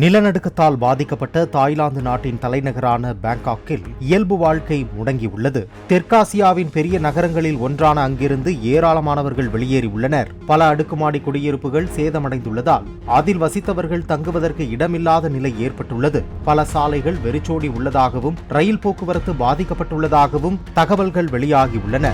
நிலநடுக்கத்தால் பாதிக்கப்பட்ட தாய்லாந்து நாட்டின் தலைநகரான பேங்காக்கில் இயல்பு வாழ்க்கை முடங்கியுள்ளது. தெற்காசியாவின் பெரிய நகரங்களில் ஒன்றான அங்கிருந்து ஏராளமானவர்கள் வெளியேறியுள்ளனர் பல அடுக்குமாடி குடியிருப்புகள் சேதமடைந்துள்ளதால் அதில் வசித்தவர்கள் தங்குவதற்கு இடமில்லாத நிலை ஏற்பட்டுள்ளது. பல சாலைகள் வெறிச்சோடி உள்ளதாகவும் ரயில் போக்குவரத்து பாதிக்கப்பட்டுள்ளதாகவும் தகவல்கள் வெளியாகியுள்ளன